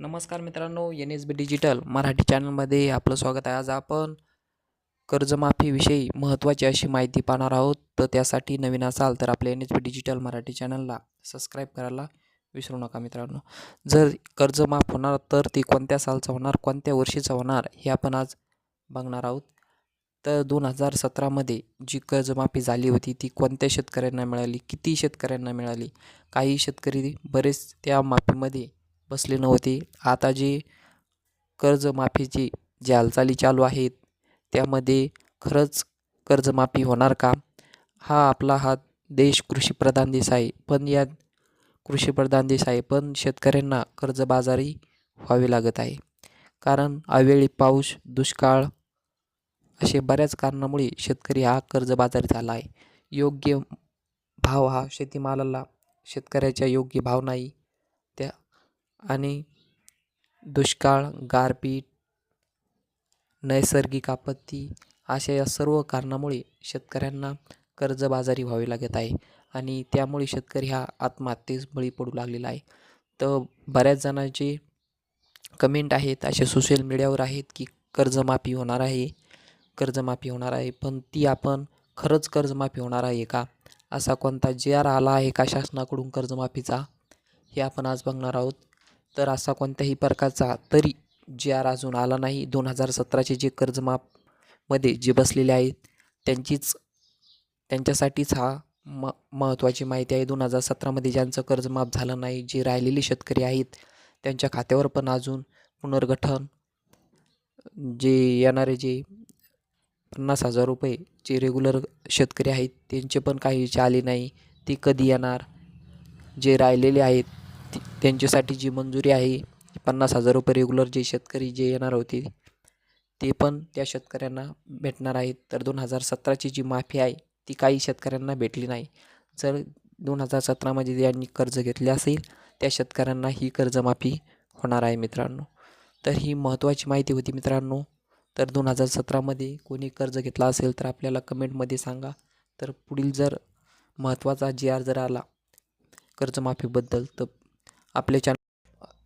नमस्कार मित्रांनो N S B digital Marathi चॅनलमध्ये आपलं स्वागत आहे. आज आपण कर्जमाफीविषयी महत्त्वाची अशी माहिती पाहणार आहोत. तर त्यासाठी नवीन असाल तर आपल्या N S B digital Marathi चॅनलला सबस्क्राईब करायला विसरू नका मित्रांनो. जर कर्ज माफ होणार तर ती कोणत्या सालचं होणार कोणत्या वर्षीचं होणार हे आपण आज बघणार आहोत. तर दोन हजार सतरामध्ये जी कर्जमाफी झाली होती ती कोणत्या शेतकऱ्यांना मिळाली किती शेतकऱ्यांना मिळाली काही शेतकरी बरेच त्या माफीमध्ये बसले नव्हते. आता जी कर्जमाफीची जी हालचाली चालू आहेत त्यामध्ये खरंच कर्जमाफी होणार का? हा आपला हा देश कृषीप्रधान देश आहे. पण या कृषीप्रधान देश आहे पण शेतकऱ्यांना कर्जबाजारी व्हावे लागत आहे. कारण अवेळी पाऊस दुष्काळ असे बऱ्याच कारणामुळे शेतकरी हा कर्जबाजारी झाला आहे. योग्य भाव हा शेतीमालाला शेतकऱ्याच्या योग्य भाव नाही. आणि दुष्काळ गारपीट नैसर्गिक आपत्ती अशा या सर्व कारणामुळे शेतकऱ्यांना कर्जबाजारी व्हावे लागत आहे आणि त्यामुळे शेतकरी हा आत्महत्येस बळी पडू लागलेला आहे. तर बऱ्याच जणांचे कमेंट आहेत असे सोशल मीडियावर आहेत की कर्जमाफी होणार आहे कर्जमाफी होणार आहे पण ती आपण खरंच कर्जमाफी होणार आहे का? असा कोणता जे आर आला आहे का शासनाकडून कर्जमाफीचा? हे आपण आज बघणार आहोत. तर असा कोणत्याही प्रकारचा तरी जे आर अजून आला नाही. दोन हजार सतराचे जे कर्जमाफमध्ये जे बसलेले आहेत त्यांचीच त्यांच्यासाठीच हा म महत्त्वाची माहिती आहे. दोन हजार सतरामध्ये ज्यांचं कर्जमाफ झालं नाही जे राहिलेले शेतकरी आहेत त्यांच्या खात्यावर पण अजून पुनर्गठन जे येणारे जे पन्नास हजार रुपये जे रेग्युलर शेतकरी आहेत त्यांचे पण काही आले नाही. ते कधी येणार? जे राहिलेले आहेत ती त्यांच्यासाठी जी मंजुरी आहे पन्नास हजार रुपये रेग्युलर जे शेतकरी जे येणार होते ते पण त्या शेतकऱ्यांना भेटणार आहेत. तर दोन हजार सतराची जी माफी आहे ती काही शेतकऱ्यांना भेटली नाही. जर दोन हजार सतरामध्ये ज्यांनी कर्ज घेतले असेल त्या शेतकऱ्यांना ही कर्जमाफी होणार आहे मित्रांनो. तर ही महत्त्वाची माहिती होती मित्रांनो. तर दोन हजार सतरामध्ये कोणी कर्ज घेतला असेल तर आपल्याला कमेंटमध्ये सांगा. तर पुढील जर महत्त्वाचा जी आर जर आला कर्जमाफीबद्दल तर आपल्या चॅन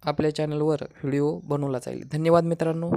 आपल्या चॅनलवर व्हिडिओ बनवला जाईल. धन्यवाद मित्रांनो.